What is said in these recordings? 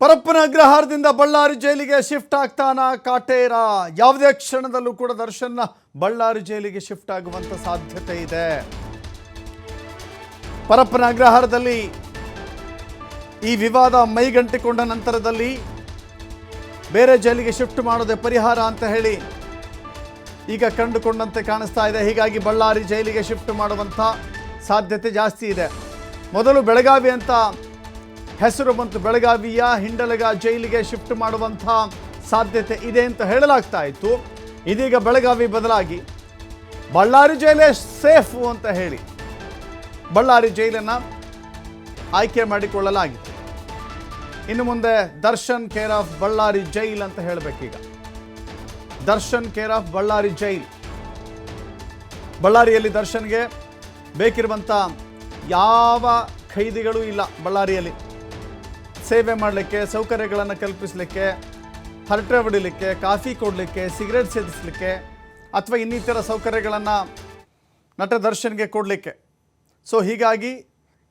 ಪರಪ್ಪನ ಅಗ್ರಹಾರದಿಂದ ಬಳ್ಳಾರಿ ಜೈಲಿಗೆ ಶಿಫ್ಟ್ ಆಗ್ತಾನ ಕಾಟೇರ? ಯಾವುದೇ ಕ್ಷಣದಲ್ಲೂ ಕೂಡ ದರ್ಶನ್ ಬಳ್ಳಾರಿ ಜೈಲಿಗೆ ಶಿಫ್ಟ್ ಆಗುವಂತ ಸಾಧ್ಯತೆ ಇದೆ. ಪರಪ್ಪನ ಅಗ್ರಹಾರದಲ್ಲಿ ಈ ವಿವಾದ ಮೈಗಂಟಿಕೊಂಡ ನಂತರದಲ್ಲಿ ಬೇರೆ ಜೈಲಿಗೆ ಶಿಫ್ಟ್ ಮಾಡೋದೇ ಪರಿಹಾರ ಅಂತ ಹೇಳಿ ಈಗ ಕಂಡುಕೊಂಡಂತೆ ಕಾಣಿಸ್ತಾ ಇದೆ. ಹೀಗಾಗಿ ಬಳ್ಳಾರಿ ಜೈಲಿಗೆ ಶಿಫ್ಟ್ ಮಾಡುವಂಥ ಸಾಧ್ಯತೆ ಜಾಸ್ತಿ ಇದೆ. ಮೊದಲು ಬೆಳಗಾವಿ ಅಂತ ಹೆಸರು ಬಂತು ಬೆಳಗಾವಿಯ ಹಿಂಡಲಗ ಜೈಲಿಗೆ ಶಿಫ್ಟ್ ಮಾಡುವಂಥ ಸಾಧ್ಯತೆ ಇದೆ ಅಂತ ಹೇಳಲಾಗ್ತಾ ಇತ್ತು. ಇದೀಗ ಬೆಳಗಾವಿ ಬದಲಾಗಿ ಬಳ್ಳಾರಿ ಜೈಲೇ ಸೇಫು ಅಂತ ಹೇಳಿ ಬಳ್ಳಾರಿ ಜೈಲನ್ನು ಆಯ್ಕೆ ಮಾಡಿಕೊಳ್ಳಲಾಗಿತ್ತು. ಇನ್ನು ಮುಂದೆ Darshan care of Ballari jail ಅಂತ ಹೇಳಬೇಕೀಗ. Darshan care of Ballari jail. ಬಳ್ಳಾರಿಯಲ್ಲಿ ದರ್ಶನ್ಗೆ ಬೇಕಿರುವಂಥ ಯಾವ ಖೈದಿಗಳು ಇಲ್ಲ ಬಳ್ಳಾರಿಯಲ್ಲಿ. ಸೇವೆ ಮಾಡಲಿಕ್ಕೆ, ಸೌಕರ್ಯಗಳನ್ನು ಕಲ್ಪಿಸಲಿಕ್ಕೆ, ಹರಟೆ ಹೊಡಿಲಿಕ್ಕೆ, ಕಾಫಿ ಕೊಡಲಿಕ್ಕೆ, ಸಿಗರೇಟ್ ಸೇದಿಸಲಿಕ್ಕೆ ಅಥವಾ ಇನ್ನಿತರ ಸೌಕರ್ಯಗಳನ್ನು ನಟ ದರ್ಶನ್ಗೆ ಕೊಡಲಿಕ್ಕೆ. ಸೊ ಹೀಗಾಗಿ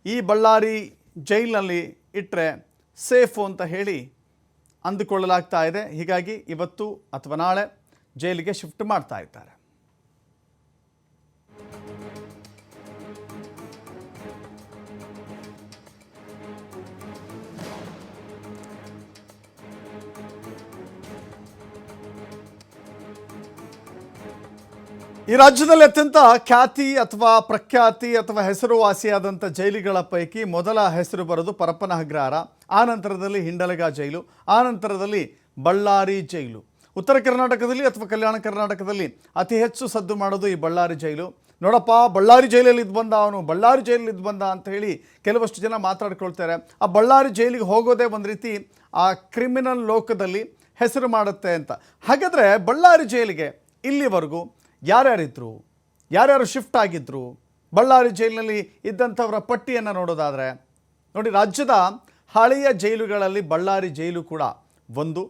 ಈ ಬಳ್ಳಾರಿ ಜೈಲಿನಲ್ಲಿ ಇಟ್ಟರೆ ಸೇಫು ಅಂತ ಹೇಳಿ ಅಂದುಕೊಳ್ಳಲಾಗ್ತಾ ಇದೆ. ಹೀಗಾಗಿ ಇವತ್ತು ಅಥವಾ ನಾಳೆ ಜೈಲಿಗೆ ಶಿಫ್ಟ್ ಮಾಡ್ತಾ ಇದ್ದಾರೆ. ಈ ರಾಜ್ಯದಲ್ಲಿ ಅತ್ಯಂತ ಖ್ಯಾತಿ ಅಥವಾ ಪ್ರಖ್ಯಾತಿ ಅಥವಾ ಹೆಸರುವಾಸಿಯಾದಂಥ ಜೈಲುಗಳ ಪೈಕಿ ಮೊದಲ ಹೆಸರು ಬರೋದು ಪರಪ್ಪನ ಅಗ್ರಹಾರ ಆ ನಂತರದಲ್ಲಿ ಹಿಂಡಲಗ ಜೈಲು, ಆ ನಂತರದಲ್ಲಿ ಬಳ್ಳಾರಿ ಜೈಲು. ಉತ್ತರ ಕರ್ನಾಟಕದಲ್ಲಿ ಅಥವಾ ಕಲ್ಯಾಣ ಕರ್ನಾಟಕದಲ್ಲಿ ಅತಿ ಹೆಚ್ಚು ಸದ್ದು ಮಾಡೋದು ಈ ಬಳ್ಳಾರಿ ಜೈಲು. ನೋಡಪ್ಪ, ಬಳ್ಳಾರಿ ಜೈಲಲ್ಲಿ ಇದ್ದು ಬಂದ ಅವನು, ಬಳ್ಳಾರಿ ಜೈಲಲ್ಲಿ ಇದ್ದು ಬಂದ ಅಂತ ಹೇಳಿ ಕೆಲವಷ್ಟು ಜನ ಮಾತಾಡ್ಕೊಳ್ತಾರೆ. ಆ ಬಳ್ಳಾರಿ ಜೈಲಿಗೆ ಹೋಗೋದೇ ಒಂದು ರೀತಿ ಆ ಕ್ರಿಮಿನಲ್ ಲೋಕದಲ್ಲಿ ಹೆಸರು ಮಾಡುತ್ತೆ ಅಂತ. ಹಾಗಾದರೆ ಬಳ್ಳಾರಿ ಜೈಲಿಗೆ ಇಲ್ಲಿವರೆಗೂ ಯಾರ್ಯಾರಿದ್ರು, ಯಾರ್ಯಾರು ಶಿಫ್ಟ್ ಆಗಿದ್ದರು ಬಳ್ಳಾರಿ ಜೈಲಿನಲ್ಲಿ ಇದ್ದಂಥವರ ಪಟ್ಟಿಯನ್ನು ನೋಡೋದಾದರೆ, ನೋಡಿ ರಾಜ್ಯದ ಹಳೆಯ ಜೈಲುಗಳಲ್ಲಿ ಬಳ್ಳಾರಿ ಜೈಲು ಕೂಡ ಒಂದು.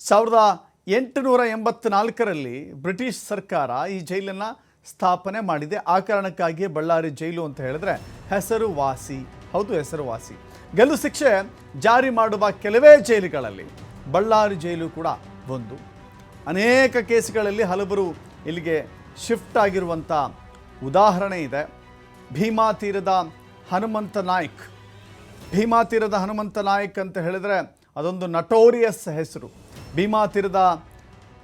ಸಾವಿರದ ಎಂಟುನೂರ ಎಂಬತ್ನಾಲ್ಕರಲ್ಲಿ ಬ್ರಿಟಿಷ್ ಸರ್ಕಾರ ಈ ಜೈಲನ್ನು ಸ್ಥಾಪನೆ ಮಾಡಿದೆ. ಆ ಕಾರಣಕ್ಕಾಗಿಯೇ ಬಳ್ಳಾರಿ ಜೈಲು ಅಂತ ಹೇಳಿದ್ರೆ ಹೆಸರು ವಾಸಿ ಹೌದು ಹೆಸರು ವಾಸಿ ಗಲ್ಲು ಶಿಕ್ಷೆ ಜಾರಿ ಮಾಡುವ ಕೆಲವೇ ಜೈಲುಗಳಲ್ಲಿ ಬಳ್ಳಾರಿ ಜೈಲು ಕೂಡ ಒಂದು. ಅನೇಕ ಕೇಸ್ಗಳಲ್ಲಿ ಹಲವರು ಇಲ್ಲಿಗೆ ಶಿಫ್ಟ್ ಆಗಿರುವಂಥ ಉದಾಹರಣೆ ಇದೆ. ಭೀಮಾ ತೀರದ ಹನುಮಂತ ನಾಯ್ಕ್. ಭೀಮಾ ತೀರದ ಹನುಮಂತ ನಾಯ್ಕ್ ಅಂತ ಹೇಳಿದರೆ ಅದೊಂದು ನಟೋರಿಯಸ್ ಹೆಸರು. ಭೀಮಾ ತೀರದ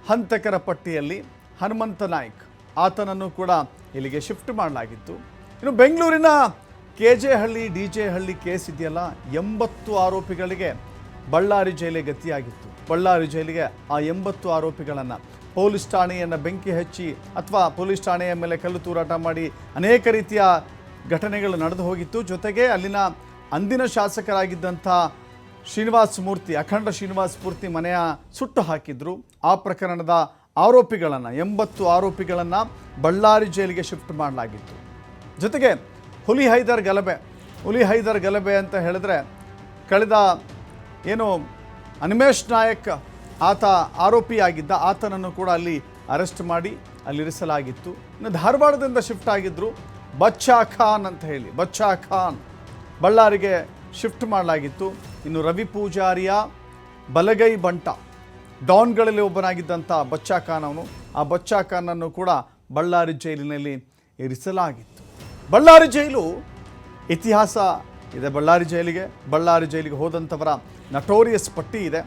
ಹಂತಕರ ಪಟ್ಟಿಯಲ್ಲಿ ಹನುಮಂತ ನಾಯ್ಕ್. ಆತನನ್ನು ಕೂಡ ಇಲ್ಲಿಗೆ ಶಿಫ್ಟ್ ಮಾಡಲಾಗಿತ್ತು. ಇನ್ನು ಬೆಂಗಳೂರಿನ K J Halli D J Halli case ಇದೆಯಲ್ಲ, ಎಂಬತ್ತು ಆರೋಪಿಗಳಿಗೆ ಬಳ್ಳಾರಿ ಜೈಲಿಗೆ ಗತಿಯಾಗಿತ್ತು. ಬಳ್ಳಾರಿ ಜೈಲಿಗೆ ಆ ಎಂಬತ್ತು ಆರೋಪಿಗಳನ್ನು ಪೊಲೀಸ್ ಠಾಣೆಯನ್ನು ಬೆಂಕಿ ಹಚ್ಚಿ ಅಥವಾ ಪೊಲೀಸ್ ಠಾಣೆಯ ಮೇಲೆ ಕಲ್ಲು ತೂರಾಟ ಮಾಡಿ ಅನೇಕ ರೀತಿಯ ಘಟನೆಗಳು ನಡೆದು ಹೋಗಿತ್ತು. ಜೊತೆಗೆ ಅಲ್ಲಿನ ಅಂದಿನ ಶಾಸಕರಾಗಿದ್ದಂಥ ಶ್ರೀನಿವಾಸ್ ಮೂರ್ತಿ, ಅಖಂಡ ಶ್ರೀನಿವಾಸ್ ಮೂರ್ತಿ ಮನೆಯ ಸುಟ್ಟು ಹಾಕಿದ್ರು. ಆ ಪ್ರಕರಣದ ಆರೋಪಿಗಳನ್ನು, ಎಂಬತ್ತು ಆರೋಪಿಗಳನ್ನು ಬಳ್ಳಾರಿ ಜೈಲಿಗೆ ಶಿಫ್ಟ್ ಮಾಡಲಾಗಿತ್ತು. ಜೊತೆಗೆ ಹುಲಿ ಹೈದರ್ ಗಲಭೆ, ಹುಲಿ ಹೈದರ್ ಗಲಭೆ ಅಂತ ಹೇಳಿದ್ರೆ, ಕಳೆದ ಏನು ಅನಿಮೇಶ್ ನಾಯಕ್ ಆತ ಆರೋಪಿಯಾಗಿದ್ದ ಆತನನ್ನು ಕೂಡ ಅಲ್ಲಿ ಅರೆಸ್ಟ್ ಮಾಡಿ ಅಲ್ಲಿರಿಸಲಾಗಿತ್ತು. ಇನ್ನು ಧಾರವಾಡದಿಂದ ಶಿಫ್ಟ್ ಆಗಿದ್ದರು ಬಚ್ಚಾ ಖಾನ್ ಅಂತ ಹೇಳಿ, ಬಚ್ಚಾ ಖಾನ್ ಬಳ್ಳಾರಿಗೆ ಶಿಫ್ಟ್ ಮಾಡಲಾಗಿತ್ತು. ಇನ್ನು ರವಿ ಪೂಜಾರಿಯ ಬಲಗೈ ಬಂಟ, ಡಾನ್ಗಳಲ್ಲಿ ಒಬ್ಬನಾಗಿದ್ದಂಥ ಬಚ್ಚಾ ಖಾನ್ ಅವನು, ಆ ಬಚ್ಚಾ ಖಾನನ್ನು ಕೂಡ ಬಳ್ಳಾರಿ ಜೈಲಿನಲ್ಲಿ ಇರಿಸಲಾಗಿತ್ತು. ಬಳ್ಳಾರಿ ಜೈಲು ಇತಿಹಾಸ ಇದೆ. ಬಳ್ಳಾರಿ ಜೈಲಿಗೆ ಬಳ್ಳಾರಿ ಜೈಲಿಗೆ ಹೋದಂಥವರ ನಟೋರಿಯಸ್ ಪಟ್ಟಿ ಇದೆ.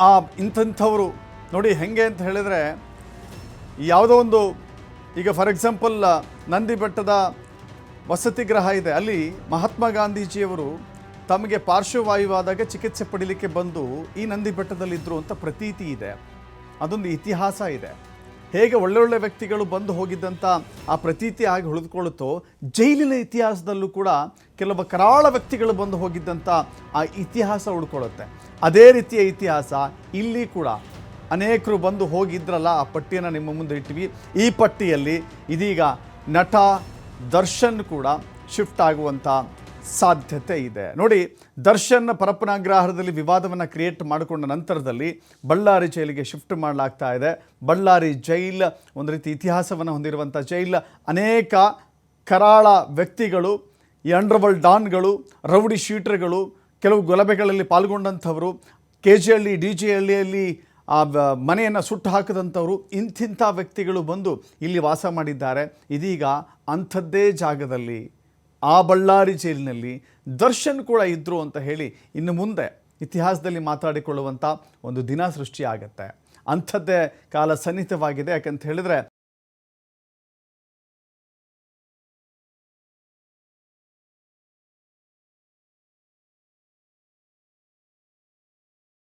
ಆ ಇಂಥಂಥವರು ನೋಡಿ ಹೆಂಗೆ ಅಂತ ಹೇಳಿದರೆ ಯಾವುದೋ ಒಂದು ಈಗ ಫಾರ್ ಎಕ್ಸಾಂಪಲ್ ನಂದಿ ಬೆಟ್ಟದ ವಸತಿ ಗ್ರಹ ಇದೆ. ಅಲ್ಲಿ ಮಹಾತ್ಮ ಗಾಂಧೀಜಿಯವರು ತಮಗೆ ಪಾರ್ಶ್ವವಾಯುವಾದಾಗ ಚಿಕಿತ್ಸೆ ಪಡೀಲಿಕ್ಕೆ ಬಂದು ಈ ನಂದಿ ಬೆಟ್ಟದಲ್ಲಿದ್ದರು ಅಂತ ಪ್ರತೀತಿ ಇದೆ. ಅದೊಂದು ಇತಿಹಾಸ ಇದೆ. ಹೇಗೆ ಒಳ್ಳೊಳ್ಳೆ ವ್ಯಕ್ತಿಗಳು ಬಂದು ಹೋಗಿದ್ದಂಥ ಆ ಪ್ರತೀತಿ ಆಗಿ ಉಳಿದುಕೊಳ್ಳುತ್ತೋ, ಜೈಲಿನ ಇತಿಹಾಸದಲ್ಲೂ ಕೂಡ ಕೆಲವು ಕರಾಳ ವ್ಯಕ್ತಿಗಳು ಬಂದು ಹೋಗಿದ್ದಂಥ ಆ ಇತಿಹಾಸ ಉಳ್ಕೊಳ್ಳುತ್ತೆ. ಅದೇ ರೀತಿಯ ಇತಿಹಾಸ ಇಲ್ಲಿ ಕೂಡ ಅನೇಕರು ಬಂದು ಹೋಗಿದ್ರಲ್ಲ, ಆ ಪಟ್ಟಿಯನ್ನು ನಿಮ್ಮ ಮುಂದೆ ಇಟ್ವಿ ಈ ಪಟ್ಟಿಯಲ್ಲಿ ಇದೀಗ ನಟ ದರ್ಶನ್ ಕೂಡ ಶಿಫ್ಟ್ ಆಗುವಂಥ ಸಾಧ್ಯತೆ ಇದೆ. ನೋಡಿ, ದರ್ಶನ್ ಪರಪ್ಪನಾಗ್ರಹಾರದಲ್ಲಿ ವಿವಾದವನ್ನು ಕ್ರಿಯೇಟ್ ಮಾಡಿಕೊಂಡ ನಂತರದಲ್ಲಿ ಬಳ್ಳಾರಿ ಜೈಲಿಗೆ ಶಿಫ್ಟ್ ಮಾಡಲಾಗ್ತಾ ಇದೆ. ಬಳ್ಳಾರಿ ಜೈಲ್ ಒಂದು ರೀತಿ ಇತಿಹಾಸವನ್ನು ಹೊಂದಿರುವಂಥ ಜೈಲ್. ಅನೇಕ ಕರಾಳ ವ್ಯಕ್ತಿಗಳು ಈ ಅಂಡರ್ವರ್ಲ್ಡ್ ಡಾನ್ಗಳು, ರೌಡಿ ಶೀಟರ್ಗಳು, ಕೆಲವು ಗಲಭೆಗಳಲ್ಲಿ ಪಾಲ್ಗೊಂಡಂಥವರು K G Halli D G ಹಳ್ಳಿಯಲ್ಲಿ ಆ ಮನೆಯನ್ನು ಸುಟ್ಟು ಹಾಕಿದಂಥವರು ಇಂಥಿಂಥ ವ್ಯಕ್ತಿಗಳು ಬಂದು ಇಲ್ಲಿ ವಾಸ ಮಾಡಿದ್ದಾರೆ. ಇದೀಗ ಅಂಥದ್ದೇ ಜಾಗದಲ್ಲಿ. ಆ ಬಳ್ಳಾರಿ ಜೈಲಿನಲ್ಲಿ ದರ್ಶನ್ ಕೂಡ ಇದ್ದರು ಅಂತ ಹೇಳಿ ಇನ್ನು ಮುಂದೆ ಇತಿಹಾಸದಲ್ಲಿ ಮಾತಾಡಿಕೊಳ್ಳುವಂಥ ಒಂದು ದಿನ ಸೃಷ್ಟಿಯಾಗತ್ತೆ. ಅಂಥದ್ದೇ ಕಾಲ ಸನ್ನಿಹಿತವಾಗಿದೆ ಯಾಕಂತ ಹೇಳಿದ್ರೆ